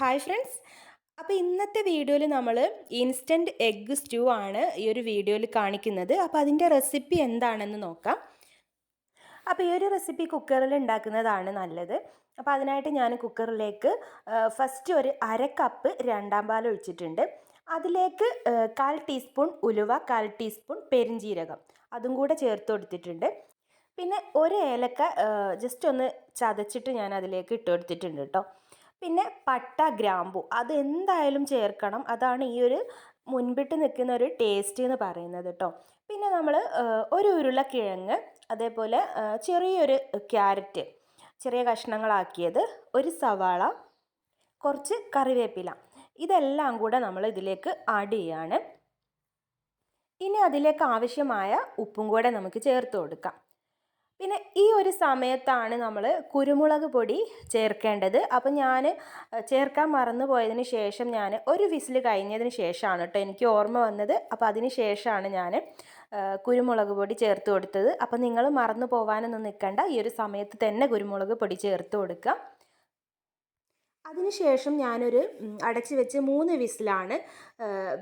Hi friends അപ്പോൾ ഇന്നത്തെ വീഡിയോയിൽ നമ്മൾ ഇൻസ്റ്റന്റ് എഗ്ഗ് സ്റ്റൂ ആണ് ഈ ഒരു വീഡിയോയിൽ കാണിക്കുന്നത്. അപ്പോൾ അതിന്റെ റെസിപ്പി എന്താണെന്ന് നോക്കാം. അപ്പോൾ ഈ ഒരു റെസിപ്പി കുക്കറിൽ ഉണ്ടാക്കുന്നതാണ് നല്ലത്. അപ്പോൾ അതിനായിട്ട് ഞാൻ കുക്കറിലേക്ക് ഫസ്റ്റ് ഒരു അര കപ്പ് രണ്ടാം പാൽ ഒഴിച്ചിട്ടുണ്ട്. അതിലേക്ക് കാൽ ടീസ്പൂൺ ഉലുവ കാൽ ടീസ്പൂൺ പെരിഞ്ജീരകം. അതും കൂടെ ചേർത്ത് കൊടുത്തിട്ടുണ്ട്. പിന്നെ ഒരു ഏലക്ക ജസ്റ്റ് ഒന്ന് ചതച്ചിട്ട് ഞാൻ അതിലേക്ക് ഇട്ട് കൊടുത്തിട്ടുണ്ട് കേട്ടോ പിന്നെ പട്ട ഗ്രാമ്പു. അത് എന്തായാലും ചേർക്കണം. അതാണ് ഈ ഒരു മുൻപിട്ട് നിൽക്കുന്ന ഒരു ടേസ്റ്റ് എന്ന് പറയുന്നത് കേട്ടോ. പിന്നെ നമ്മൾ ഒരു ഉരുളക്കിഴങ്ങ് അതേപോലെ ചെറിയൊരു ക്യാരറ്റ് ചെറിയ കഷ്ണങ്ങളാക്കിയത് ഒരു സവാള കുറച്ച് കറിവേപ്പില. ഇതെല്ലാം കൂടെ നമ്മൾ ഇതിലേക്ക് ആഡ് ചെയ്യാണ്. ഇനി അതിലേക്ക് ആവശ്യമായ ഉപ്പും കൂടെ നമുക്ക് ചേർത്ത് കൊടുക്കാം. പിന്നെ ഈ ഒരു സമയത്താണ് നമ്മൾ കുരുമുളക് പൊടി ചേർക്കേണ്ടത്. അപ്പം ഞാൻ ചേർക്കാൻ മറന്നു പോയതിന് ശേഷം ഞാൻ ഒരു വിസിൽ കഴിഞ്ഞതിന് ശേഷമാണ് കേട്ടോ എനിക്ക് ഓർമ്മ വന്നത്. അപ്പോൾ അതിന് ശേഷമാണ് ഞാൻ കുരുമുളക് പൊടി ചേർത്ത് കൊടുത്തത്. അപ്പം നിങ്ങൾ മറന്നു പോകാനൊന്നും നിൽക്കണ്ട. ഈ ഒരു സമയത്ത് തന്നെ കുരുമുളക് പൊടി ചേർത്ത് കൊടുക്കുക. അതിനുശേഷം ഞാനൊരു അടച്ച് വെച്ച് മൂന്ന് വിസിലാണ്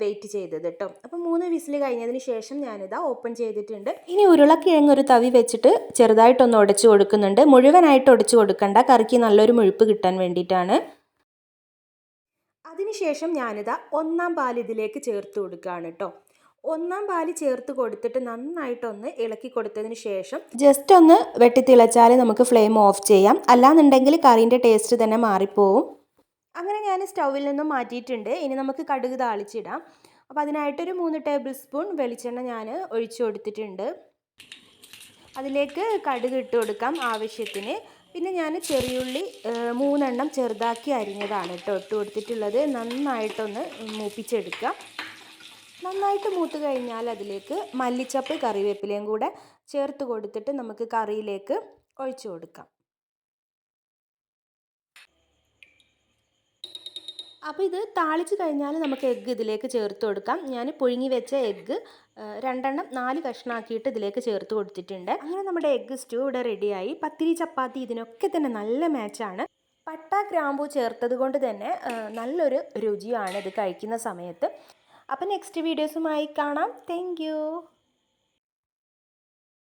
വെയിറ്റ് ചെയ്തത് കേട്ടോ അപ്പോൾ മൂന്ന് വിസിൽ കഴിഞ്ഞതിന് ശേഷം ഞാനിതാ ഓപ്പൺ ചെയ്തിട്ടുണ്ട്. ഇനി ഉരുളക്കിഴങ്ങ് ഒരു തവി വെച്ചിട്ട് ചെറുതായിട്ടൊന്ന് ഉടച്ചു കൊടുക്കുന്നുണ്ട്. മുഴുവനായിട്ട് ഉടച്ചു കൊടുക്കണ്ട. കറിക്ക് നല്ലൊരു മുഴുപ്പ് കിട്ടാൻ വേണ്ടിയിട്ടാണ്. അതിനുശേഷം ഞാനിതാ ഒന്നാം പാൽ ഇതിലേക്ക് ചേർത്ത് കൊടുക്കുകയാണ് കേട്ടോ ഒന്നാം പാൽ ചേർത്ത് കൊടുത്തിട്ട് നന്നായിട്ടൊന്ന് ഇളക്കി കൊടുത്തതിന് ശേഷം ജസ്റ്റ് ഒന്ന് വെട്ടിത്തിളച്ചാൽ നമുക്ക് ഫ്ലെയിം ഓഫ് ചെയ്യാം. അല്ലാന്നുണ്ടെങ്കിൽ കറീന്റെ ടേസ്റ്റ് തന്നെ മാറിപ്പോവും. അങ്ങനെ ഞാൻ സ്റ്റൗവിൽ നിന്നും മാറ്റിയിട്ടുണ്ട്. ഇനി നമുക്ക് കടുക് താളിച്ചിടാം. അപ്പോൾ അതിനായിട്ടൊരു മൂന്ന് ടേബിൾ സ്പൂൺ വെളിച്ചെണ്ണ ഞാൻ ഒഴിച്ചു കൊടുത്തിട്ടുണ്ട്. അതിലേക്ക് കടുക് ഇട്ട് കൊടുക്കാം ആവശ്യത്തിന്. പിന്നെ ഞാൻ ചെറിയുള്ളി മൂന്നെണ്ണം ചെറുതാക്കി അരിഞ്ഞതാണ് കേട്ടോ ഇട്ട് കൊടുത്തിട്ടുള്ളത്. നന്നായിട്ടൊന്ന് മൂപ്പിച്ചെടുക്കാം. നന്നായിട്ട് മൂത്ത് കഴിഞ്ഞാൽ അതിലേക്ക് മല്ലിച്ചപ്പ് കറിവേപ്പിലയും കൂടെ ചേർത്ത് കൊടുത്തിട്ട് നമുക്ക് കറിയിലേക്ക് ഒഴിച്ചു കൊടുക്കാം. അപ്പോൾ ഇത് താളിച്ച് കഴിഞ്ഞാൽ നമുക്ക് എഗ്ഗ് ഇതിലേക്ക് ചേർത്ത് കൊടുക്കാം. ഞാൻ പുഴുങ്ങി വെച്ച എഗ്ഗ് രണ്ടെണ്ണം നാല് കഷ്ണമാക്കിയിട്ട് ഇതിലേക്ക് ചേർത്ത് കൊടുത്തിട്ടുണ്ട്. അങ്ങനെ നമ്മുടെ എഗ്ഗ് സ്റ്റൂ ഇവിടെ റെഡിയായി. പത്തിരി ചപ്പാത്തി ഇതിനൊക്കെ തന്നെ നല്ല മാച്ചാണ് പട്ട ഗ്രാമ്പു ചേർത്തത് കൊണ്ട് തന്നെ നല്ലൊരു രുചിയാണ് ഇത് കഴിക്കുന്ന സമയത്ത്. അപ്പോൾ നെക്സ്റ്റ് വീഡിയോസുമായി കാണാം. താങ്ക്